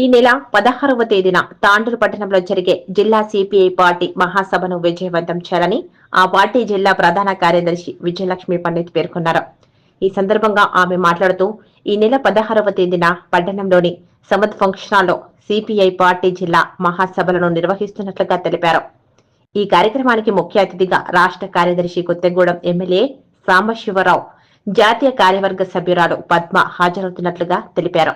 ఈ నెల పదహారవ తేదీన తాండూరు పట్టణంలో జరిగే జిల్లా సిపిఐ పార్టీ మహాసభను విజయవంతం చేయాలని ఆ పార్టీ జిల్లా ప్రధాన కార్యదర్శి విజయలక్ష్మి పండిత్ పేర్కొన్నారు. ఈ సందర్భంగా ఆమె మాట్లాడుతూ ఈ నెల పదహారవ తేదీన పట్టణంలోని సమద్ ఫంక్షన్ హాల్లో సిపిఐ పార్టీ జిల్లా మహాసభలను నిర్వహిస్తున్నట్లుగా తెలిపారు. ఈ కార్యక్రమానికి ముఖ్య అతిథిగా రాష్ట్ర కార్యదర్శి కొత్తగూడెం ఎమ్మెల్యే సాంబశివరావు జాతీయ కార్యవర్గ సభ్యురాలు పద్మ హాజరవుతున్నట్లుగా తెలిపారు.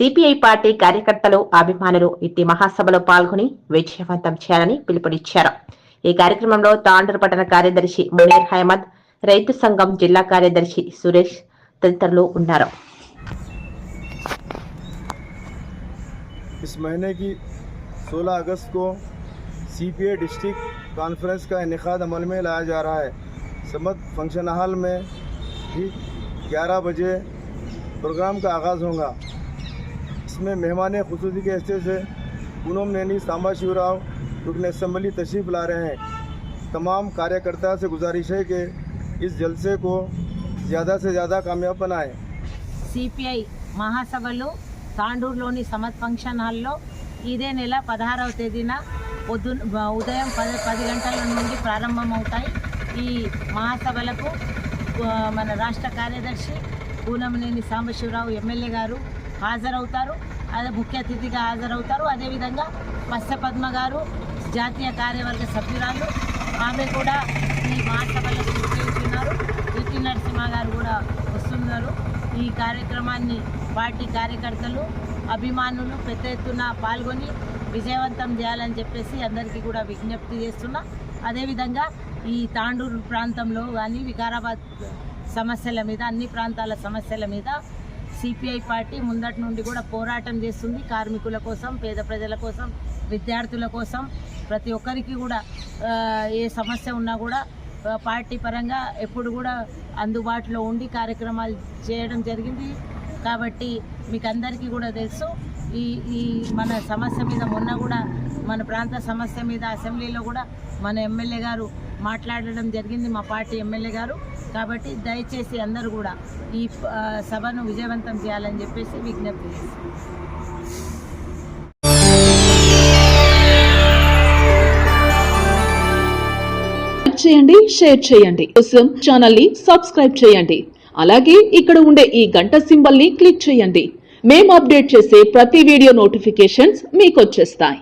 సిపిఐ పార్టీ కార్యకర్తలు అభిమానులు ఇట్టి మహాసభలో పాల్గొని విజయవంతం చేయాలని పిలుపునిచ్చారు ఈ కార్యక్రమంలో తాండూరు పట్టణ కార్యదర్శి మునీర్ అహ్మద్ రైతు సంఘం జిల్లా కార్యదర్శి సురేష్ తదితరులు ఉన్నారు इस महीने की 16 अगस्त को सीपीए डिस्ट्रिक्ट कॉन्फ्रेंस का इनका अमल में लाया जा रहा है समत फंक्शन हॉल में ठीक 11 बजे प्रोग्राम का आगाज़ होगा इसमें मेहमान खसूसी के हैसियत से पूनम नैनी सांबा शिवराव रुकन असम्बली तशरीफ़ ला रहे हैं तमाम कार्यकर्ता से गुजारिश है कि इस जलसे को ज़्यादा से ज़्यादा कामयाब बनाएं సిపిఐ మహాసభలు తాండూరులోని సమత్ ఫంక్షన్ హాల్లో ఇదే నెల పదహారవ తేదీన పొద్దు ఉదయం పది పది గంటల నుండి ప్రారంభమవుతాయి ఈ మహాసభలకు ఆ, మన రాష్ట్ర కార్యదర్శి పూనమనేని సాంబశివరావు ఎమ్మెల్యే గారు హాజరవుతారు. అదే ముఖ్య అతిథిగా హాజరవుతారు. అదేవిధంగా మత్స్య పద్మ గారు జాతీయ కార్యవర్గ సభ్యురాలు ఆమె కూడా ఈ మహాసభలో విచ్చేస్తున్నారు పిటి నరసింహ గారు కూడా వస్తున్నారు. ఈ కార్యక్రమాన్ని పార్టీ కార్యకర్తలు అభిమానులు పెద్ద ఎత్తున పాల్గొని విజయవంతం చేయాలని చెప్పేసి అందరికీ కూడా విజ్ఞప్తి చేస్తున్నా. అదేవిధంగా ఈ తాండూరు ప్రాంతంలో కానీ వికారాబాద్ సమస్యల మీద అన్ని ప్రాంతాల సమస్యల మీద సిపిఐ పార్టీ ముందటి నుండి కూడా పోరాటం చేస్తుంది. కార్మికుల కోసం పేద ప్రజల కోసం విద్యార్థుల కోసం. ప్రతి ఒక్కరికి కూడా ఏ సమస్య ఉన్నా కూడా పార్టీ పరంగా ఎప్పుడు కూడా అందుబాటులో ఉండి కార్యక్రమాలు చేయడం జరిగింది. కాబట్టి మీకు అందరికీ కూడా తెలుసు ఈ ఈ మన సమస్య మీద మొన్న కూడా మన ప్రాంత సమస్య మీద అసెంబ్లీలో కూడా మన ఎమ్మెల్యే గారు మాట్లాడడం జరిగింది మా పార్టీ ఎమ్మెల్యే గారు. కాబట్టి దయచేసి అందరూ కూడా ఈ సభను విజయవంతం చేయాలని చెప్పేసి విజ్ఞప్తి చేస్తాం చేయండి షేర్ చేయండి. కోసం ఛానల్ని సబ్స్క్రైబ్ చేయండి. అలాగే ఇక్కడ ఉండే ఈ గంట సింబల్ని క్లిక్ చేయండి. మేము అప్డేట్ చేసే ప్రతి వీడియో నోటిఫికేషన్స్ మీకు వచ్చేస్తాయి.